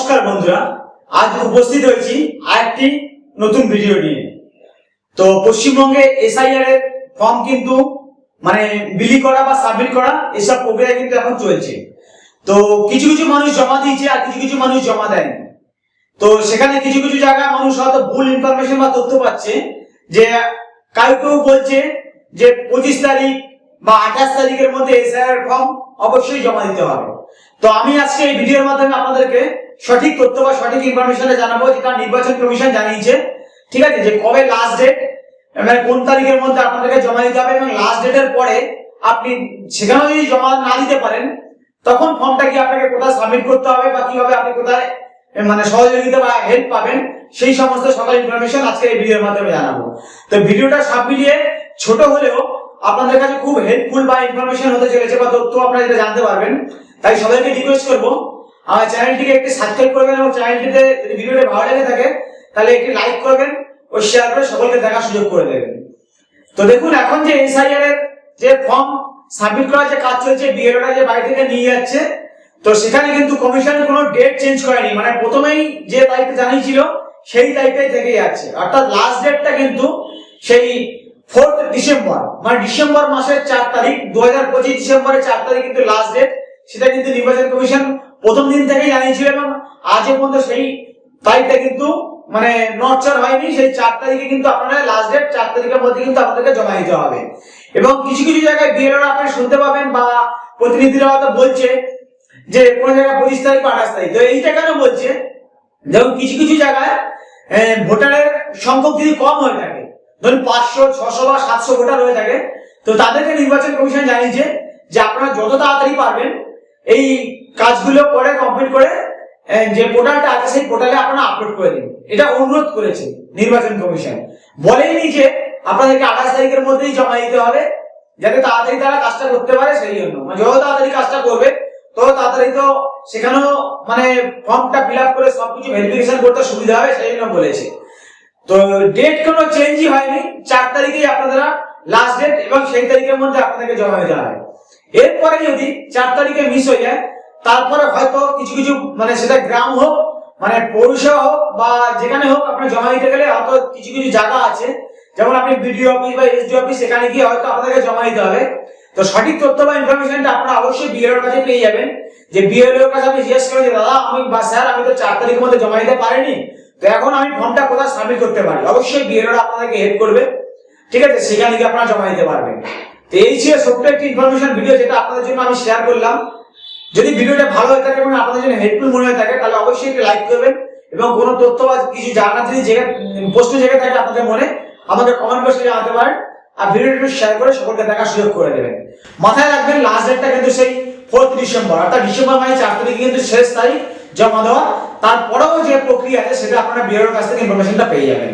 নমস্কার বন্ধুরা, আজ উপস্থিত হয়েছি আরেকটি নতুন ভিডিও নিয়ে। তো পশ্চিমবঙ্গে এসআইআর এর ফর্ম কিন্তু মানে বিলি করা বা সাবমিট করা, এসব প্রক্রিয়া কিন্তু এখন চলছে। তো কিছু কিছু মানুষ জমা দিয়েছে আর কিছু কিছু মানুষ জমা দেয়নি। তো সেখানে কিছু কিছু জায়গায় মানুষ হয়তো ভুল ইনফরমেশন বা তথ্য পাচ্ছে যে কাউ কেউ বলছে যে পঁচিশ তারিখ বা আঠাশ তারিখের মধ্যে এসআইআর ফর্ম অবশ্যই জমা দিতে হবে। তো আমি আজকে এই ভিডিওর মাধ্যমে আপনাদেরকে সঠিক তথ্য বা সঠিক ইনফরমেশনটা জানাব যেটা নির্বাচন কমিশন জানিয়েছে। ঠিক আছে? যে কবে লাস্ট ডেট মানে কোন তারিখের মধ্যে আপনাদেরকে জমা দিতে হবে এবং লাস্ট ডেটের পরে আপনি সেখানেও যদি জমা না দিতে পারেন, তখন ফর্মটা কি আপনাকে কোথায় সাবমিট করতে হবে বা কীভাবে আপনি কোথায় মানে সহযোগিতা বা হেল্প পাবেন, সেই সমস্ত সকল ইনফরমেশন আজকে এই ভিডিওর মাধ্যমে জানাব। তো ভিডিওটা সব মিলিয়ে ছোট হলেও আপনাদের কাছে খুব হেল্পফুল বা ইনফরমেশন হতে চলেছে বা তথ্য আপনারা যেটা জানতে পারবেন, তাই সবাইকে রিকোয়েস্ট করব আমার চ্যানেলটিকে একটি সাবস্ক্রাইব করবেন এবং চ্যানেলটিতে যদি ভিডিওটা ভালো লেগে থাকে, তাহলে একটি লাইক করবেন ও শেয়ার করে সকলকে দেখার সুযোগ করে দেবেন। তো দেখুন, এখন যে এসআইআর এর যে ফর্ম সাবমিট করার যে কাজ চলছে বিএলওটা যে বাড়ি থেকে নিয়ে যাচ্ছে, তো সেখানে কিন্তু কমিশন কোনো ডেট চেঞ্জ করেনি। মানে প্রথমেই যে তারিখটা জানিয়েছিল, সেই তারিখটাই থেকে যাচ্ছে। অর্থাৎ লাস্ট ডেটটা কিন্তু সেই ফোর্থ ডিসেম্বর মানে ডিসেম্বর মাসের চার তারিখ দু হাজার পঁচিশ ডিসেম্বরের চার তারিখ কিন্তু লাস্ট ডেট সেটা কিন্তু নির্বাচন কমিশন প্রথম দিন থেকে জানিয়েছিল এবং আজ পর্যন্ত সেই তারিখটা কিন্তু মানে নটচার হয়নি, সেই চার তারিখে কিন্তু আপনারা লাস্ট ডেট চার তারিখের মধ্যে কিন্তু আপনাদেরকে জমা দিতে হবে। এবং কিছু কিছু জায়গায় বিএলওরা আপনি শুনতে পাবেন বা প্রতিনিধিরা হয়তো বলছে যে কোন জায়গায় পঁচিশ তারিখ আঠাশ তারিখ। তো এইটা কেন বলছে? যেমন কিছু কিছু জায়গায় ভোটারের সংখ্যক যদি কম হয়ে থাকে, ধরুন পাঁচশো, ছশো বা সাতশো ভোটার হয়ে থাকে, তো তাদেরকে নির্বাচন কমিশন জানিয়েছে যে আপনারা যত তাড়াতাড়ি পারবেন এই কাজগুলো করে কমপ্লিট করে যে পোর্টালটা আছে, সেই পোর্টালে আপনারা আপলোড করে দিন। এটা অনুরোধ করেছে নির্বাচন কমিশন। বলেনি যে আপনাদেরকে আঠাশ তারিখের মধ্যেই জমা দিতে হবে, যাতে তাড়াতাড়ি তারা কাজটা করতে পারে সেই জন্য। মানে যত তাড়াতাড়ি কাজটা করবে, তত তাড়াতাড়ি তো সেখানেও মানে ফর্মটা ফিল আপ করে সবকিছু ভেরিফিকেশন করতে সুবিধা হবে, সেই জন্য বলেছে। তো ডেট কোনো চেঞ্জই হয়নি, চার তারিখেই আপনারা লাস্ট ডেট এবং সেই তারিখের মধ্যে আপনাদেরকে জমা দিতে হবে। এরপরে যদি চার তারিখে মিস হয়ে যায়, তারপরে হয়তো কিছু কিছু মানে সেটা গ্রাম হোক মানে পৌরসভা হোক বা যেখানে হোক আপনি জমা দিতে গেলে হয়তো কিছু কিছু জায়গা আছে। যেমন আপনি বিডিও অফিস বা এসডি অফিস সেখানে গিয়ে হয়তো আপনাদেরকে জমা দিতে হবে। তো সঠিক তথ্য বা ইনফরমেশনটা আপনারা অবশ্যই বিএলওর কাছে পেয়ে যাবেন। যে বিএলওর কাছে আমি জিজ্ঞেস করি যে, দাদা, আমি বা স্যার, আমি তো চার তারিখের মধ্যে জমা দিতে পারিনি। তো এখন আমি ফর্মটা কোথায় সাবমিট করতে পারি? অবশ্যই বিএলওর আপনাদেরকে হেল্প করবে। ঠিক আছে? সেখানে গিয়ে আপনারা জমা দিতে পারবেন। এই ছিল ছোট্ট একটি ইনফরমেশন ভিডিও যেটা আপনাদের জন্য আমি শেয়ার করলাম, যদি ভিডিওটা ভালো হয়ে থাকে এবং আপনাদের জন্য হেল্পফুল মনে হয়ে থাকে, তাহলে অবশ্যই একটি লাইক করবেন এবং কোনো তথ্য বা কিছু জানার যদি জায়গা প্রশ্ন জায়গা থাকে আপনাদের মনে, আমাকে কমেন্ট বক্সে জানাতে পারেন আর ভিডিওটি শেয়ার করে সকলকে দেখার সুযোগ করে দেবেন। মাথায় রাখবেন লাস্ট ডেটটা কিন্তু সেই ফোর্থ ডিসেম্বর অর্থাৎ ডিসেম্বর মানে চার তারিখে, কিন্তু শেষ তারিখ জমা দেওয়া। তারপরেও যে প্রক্রিয়া আছে, সেটা আপনারা বিয়ের কাছ থেকে ইনফরমেশনটা পেয়ে যাবেন।